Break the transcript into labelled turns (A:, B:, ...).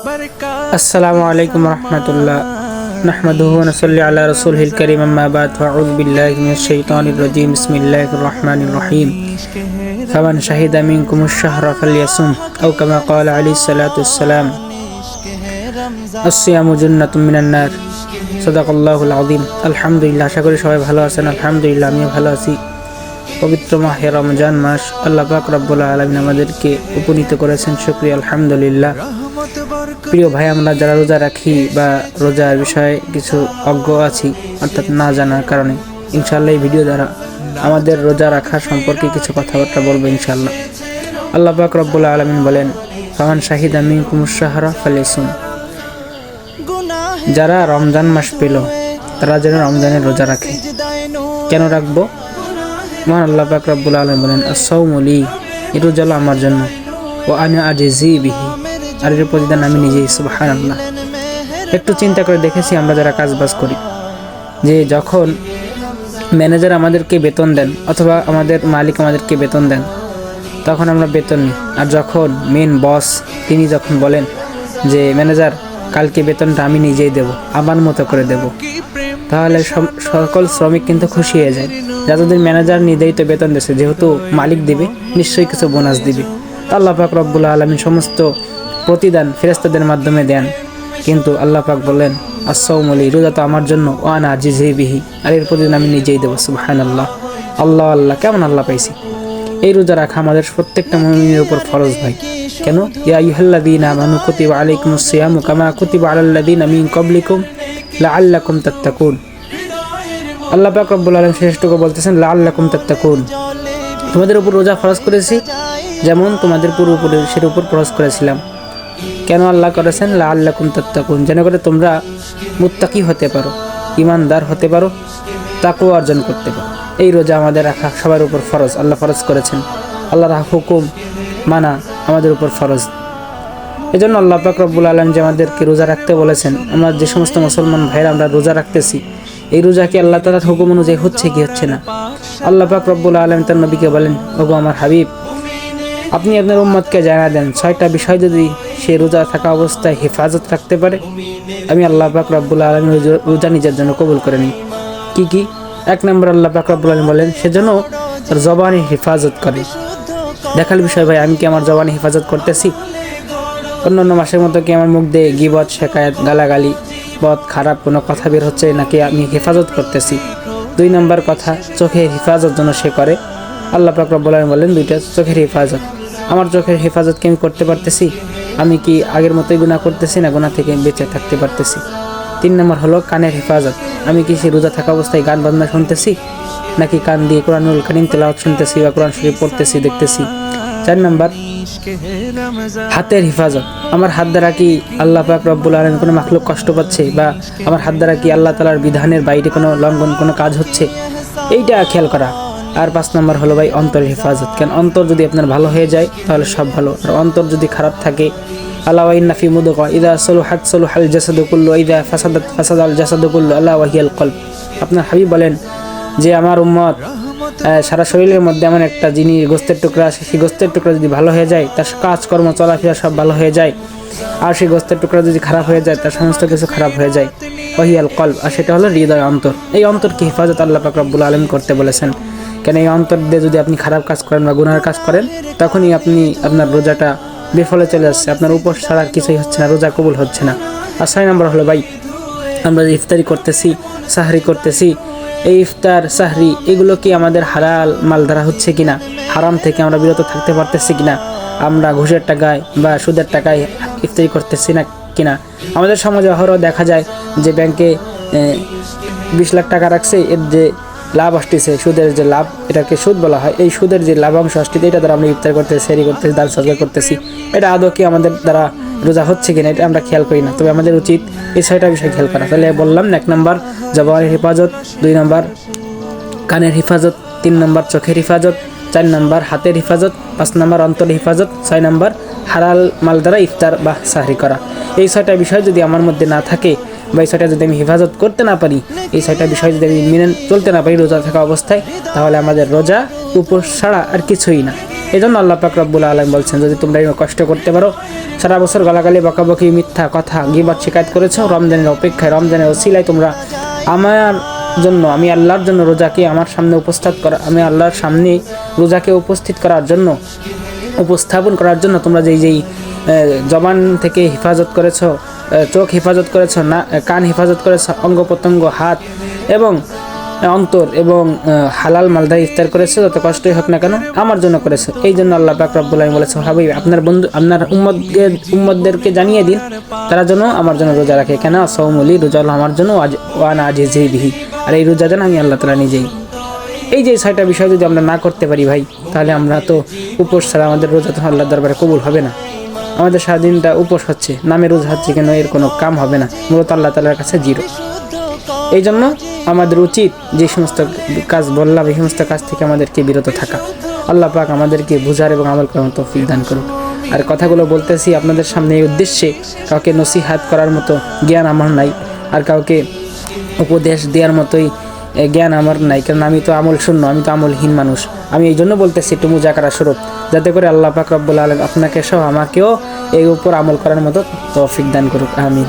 A: আসসালামু আলাইকুম রহমতুল্লাহ نحمده ونصلي على رسوله الكريم أما بعد فأعوذ بالله من الشيطان الرجيم بسم الله الرحمن الرحيم فمن شهد منكم الشهر فليصم أو كما قال عليه الصلاة والسلام الصيام جنة من النار صدق الله العظيم الحمد لله আশা করি সবাই ভালো আছেন আলহামদুলিল্লাহ আমিও ভালো আছি পবিত্র মাহে রমজান মাস আল্লাহ পাক রব্বুল আলমিন আমাদেরকে উপনীত করেছেন শুক্রিয়া আলহামদুলিল্লাহ প্রিয় ভাই, আমরা যারা রোজা রাখি বা রোজার বিষয়ে কিছু অজ্ঞ আছি, অর্থাৎ না জানার কারণে ইনশাল্লাহ এই ভিডিও দ্বারা আমাদের রোজা রাখা সম্পর্কে কিছু কথাবার্তা বলব ইনশাল্লাহ আল্লাহ পাক রব্বুল আলমিন বলেন, ফামান শাহিদ আমি কুমুসাহারা ফালেসুন যারা রমজান মাস পেল, তারা যেন রমজানের রোজা রাখে। কেন রাখব? মহান আল্লাহ পাক রব্বুল আলম বলেন আসৌমলি এই রোজা হলো আমার জন্য ও আমি আজিজি বিহি। আর এর প্রতিদান আমি নিজেই সুবাহান আল্লাহ একটু চিন্তা করে দেখেছি আমরা যারা কাজবাজ করি, যে যখন ম্যানেজার আমাদেরকে বেতন দেন অথবা আমাদের মালিক আমাদেরকে বেতন দেন, তখন আমরা বেতন নিই। আর যখন মেন বস তিনি যখন বলেন যে, ম্যানেজার, কালকে বেতনটা আমি নিজেই দেব, আমার মতো করে দেব। তাহলে সকল শ্রমিক কিন্তু খুশি হয়ে যায়। যাদের ম্যানেজার নির্ধারিত বেতন দিয়েছে, যেহেতু মালিক দিবে, নিশ্চয়ই কিছু বোনাস দিবে। তা আল্লাহ পাক রব্বুল আলমিন সমস্ত প্রতিদান ফেরেস্তাদের মাধ্যমে দেন। কিন্তু আল্লাহ পাক বললেন আসৌমলি রোজা তো আমার জন্য ও আনা জিজেবিহি আর এর প্রতিদিন আমি নিজেই দেবো সুবাহান আল্লাহ আল্লাহ আল্লাহ কেমন আল্লাহ পাইছি? এই রোজা রাখা আমাদের প্রত্যেকটা মুমিনের উপর ফরজ ভাই। কেন? ইয়া আইয়ুহাল্লাযীনা আমানু কুতিবা আলাইকুমুস সিয়ামু কামা কুতিবা আলাল্লাযীনা মিন ক্বাবলিকুম লাআল্লাকুম তাত্তাকুন। আল্লাহ পাক রব্বুল আলামিন শ্রেষ্ঠকে বলতেছেন, লাআল্লাকুম তাত্তাকুন। তোমাদের উপর রোজা ফরজ করেছি, যেমন তোমাদের পূর্বপুরুষের উপর ফরজ করেছিলাম। কেন আল্লাহ করেছেন? লা আল্লাহ তাত্তাকুন। যেন করে তোমরা মুত্তাকি হতে পারো, ইমানদার হতে পারো তাকেও অর্জন করতে পারো। এই রোজা আমাদের রাখা সবার উপর ফরজ, আল্লাহ ফরজ করেছেন। আল্লাহর হুকুম মানা আমাদের উপর ফরজ। এজন্য আল্লাহ পাক আলম যে আমাদেরকে রোজা রাখতে বলেছেন, আমরা যে সমস্ত মুসলমান ভাইরা আমরা রোজা রাখতেছি, এই রোজা কি আল্লাহ তালার হুকুম অনুযায়ী হচ্ছে কি হচ্ছে না? আল্লাহ পাক রব্বুল আলম তার নবীকে বলেন, ওগো আমার হাবিব, আপনি আপনার উম্মতকে জানা দেন। ছয়টা বিষয় যদি সে রোজা থাকা অবস্থায় হেফাজত রাখতে পারে। আমি আল্লাহ পাক রব্বুল আলম রোজা নিজের জন্য কবুল করে নিই কী কী? এক নম্বর আল্লাহ পাক রব্বুল আলম বলেন সেজন্য তার জবানি হেফাজত করে। দেখার বিষয় ভাই, আমি কি আমার জবানি হেফাজত করতেছি? অন্যান্য মাসের মতো কি আমার মুখ দিয়ে গিবত, শেখায়ত, গালাগালি, বদ, খারাপ কোনো কথা বের হচ্ছে নাকি আমি হেফাজত করতেছি? দুই নম্বর কথা, চোখের হেফাজত যেন সে করে। আল্লাহ পাক রব্বুল আলামিন বলেন, দুইটা চোখের হেফাজত। আমার চোখের হেফাজত কি আমি করতে পারতেছি? আমি কি আগের মতোই গুণা করতেছি না গুণা থেকে বেঁচে থাকতে পারতেছি? তিন নম্বর হলো কানের হেফাজত। আমি কি সে রোজা থাকা অবস্থায় গান বাজনা শুনতেছি? নাকি কান দিয়ে কোরআনুল কারিম তেলাওয়াত শুনতেছি বা কোরআন শরীফ পড়তেছি, দেখতেছি? চার নম্বর, হাতের হেফাজত। আমার হাত দ্বারা কি আল্লাহ পাক রব্বুল আলম কোনো মাখলুক কষ্ট পাচ্ছে বা আমার হাত দ্বারা কি আল্লাহ তালার বিধানের বাইরে কোনো লঙ্ঘন, কোনো কাজ হচ্ছে? এইটা খেয়াল করা। আর পাঁচ নম্বর হলো ভাই, অন্তরের হেফাজত। কেন অন্তর যদি আপনার ভালো হয়ে যায়, তাহলে সব ভালো। আর অন্তর যদি খারাপ থাকে, আল্লাহ মুদক ইদা সলু হাত সলু হাল জাসাদুকুল্লু ইদা ফাসাদাত ফাসাদ আল জাসাদুকুল্লু আল্লাহ ওয়াহিয়াল কল্প আপনার হাবিব বলেন যে, আমার উম্মত সারা শরীরের মধ্যে এমন একটা যিনি গোস্তের টুকরা আছে, সেই গোস্তের টুকরা যদি ভালো হয়ে যায়, তার কাজকর্ম, চলাফেরা সব ভালো হয়ে যায়। আর সেই গোস্তের টুকরা যদি খারাপ হয়ে যায়, তার সমস্ত কিছু খারাপ হয়ে যায়। ওহিয়াল কল্প আর সেটা হলো হৃদয় অন্তর। এই অন্তরকে হেফাজত আল্লাহ পাক রব্বুল আলম করতে বলেছেন। কেন এই অন্তর দিয়ে যদি আপনি খারাপ কাজ করেন বা গুনার কাজ করেন, তখনই আপনি আপনার রোজাটা বিফলে চলে যাচ্ছে আপনার উপোস ছাড়া কিছুই হচ্ছে না, রোজা কবুল হচ্ছে না। আর ছয় নম্বর হলো ভাই, আমরা যে ইফতারি করতেছি, সাহরি করতেছি, এই ইফতার, সাহরি, এগুলো কি আমাদের হালাল মাল ধরা হচ্ছে কিনা? হারাম থেকে আমরা বিরত থাকতে পারতেছি কিনা? আমরা ঘুষের টাকায় বা সুদের টাকায় ইফতারি করতেছি না কিনা? আমাদের সমাজে অহরহ দেখা যায় যে ব্যাংকে বিশ লাখ টাকা রাখছে, এর যে লাভ আসতেছে, সুদের যে লাভ, এটাকে সুদ বলা হয়। এই সুদের যে লাভাংশ আসতেছে, এটা দ্বারা আমরা ইফতার করতেছি, সেরি করতেছি, দান সজা করতেছি। এটা আদৌ কি আমাদের দ্বারা রোজা হচ্ছে কিনা, এটা আমরা খেয়াল করি না। তবে আমাদের উচিত এই ছয়টা বিষয় খেয়াল করা। তাহলে বললাম এক নম্বর, জবানের হেফাজত, দুই নম্বর, কানের হেফাজত, তিন নম্বর, চোখের হেফাজত, চার নম্বর, হাতের হেফাজত, পাঁচ নম্বর, অন্তরের হেফাজত, ছয় নম্বর, হালাল মাল দ্বারা ইফতার বা সাহরি করা। এই ছয়টা বিষয় যদি আমার মধ্যে না থাকে বা এই ছয়টা যদি আমি হেফাজত করতে না পারি, এই ছয়টা বিষয় যদি আমি মেনে চলতে না পারি, রোজা থাকা অবস্থায়, তাহলে আমাদের রোজা, উপোস ছাড়া আর কিছুই না। এই জন্য আল্লাহ পাক আলম বলছেন, যদি তোমরা কষ্ট করতে পারো, সারা বছর গালাগালি, বকাবকি, মিথ্যা কথা গিবাদ শিকায়ত করেছ, রমজানের অপেক্ষায়, রমজানের ওসিলায় তোমরা আমার জন্য, আমি আল্লাহর জন্য রোজাকে আমার সামনে উপস্থিত করা, আমি আল্লাহর সামনে রোজাকে উপস্থিত করার জন্য, উপস্থাপন করার জন্য তোমরা যেই যেই জবান থেকে হেফাজত করেছ চোখ হেফাজত করেছ না কান হেফাজত করেছ, অঙ্গ প্রত্যঙ্গ, হাত এবং অন্তর এবং হালাল মালদা ইফতার করেছে, যত কষ্টই হোক না কেন, আমার জন্য করেছে। এই জন্য আল্লাহ পাক রব্বুল আলামিন বলেছে হাবিব আপনার বন্ধু, আপনার উম্মদদের উম্মদদেরকে জানিয়ে দিন, তারা যেন আমার জন্য রোজা রাখে। কেন? সৌমলি রোজা আমার জন্য ওয়ান আজ বিহি। আর এই রোজা যেন আমি আল্লাহ তালা নিজেই। এই যে ছয়টা বিষয় যদি আমরা না করতে পারি ভাই, তাহলে আমরা তো উপোস ছাড়া আমাদের রোজা তো আল্লাহর দরবারে কবুল হবে না। আমাদের সারাদিনটা উপোস হচ্ছে, নামে রোজা হচ্ছে কেন এর কোনো কাম হবে না। মূলত আল্লাহ তালার কাছে জিরো। এই জন্য আমাদের উচিত যে সমস্ত কাজ বললাম, এই সমস্ত কাজ থেকে আমাদেরকে বিরত থাকা। আল্লাহ পাক আমাদেরকে বুঝার এবং আমল করার মতো তৌফিক দান করুন আর কথাগুলো বলতেছি, আপনাদের সামনে এই উদ্দেশ্যে কাউকে নসিহাত করার মতো জ্ঞান আমার নাই। আর কাউকে উপদেশ দেওয়ার মতোই জ্ঞান আমার নাই, কারণ আমি তো আমল শূন্য, আমি তো আমলহীন মানুষ। আমি এই জন্য বলতেছি একটু মুজাকারা স্বরূপ, যাতে করে আল্লাহ পাক রব্বুল আলম আপনাকে সহ আমাকেও এই উপর আমল করার মতো তৌফিক দান করুক, আমিন।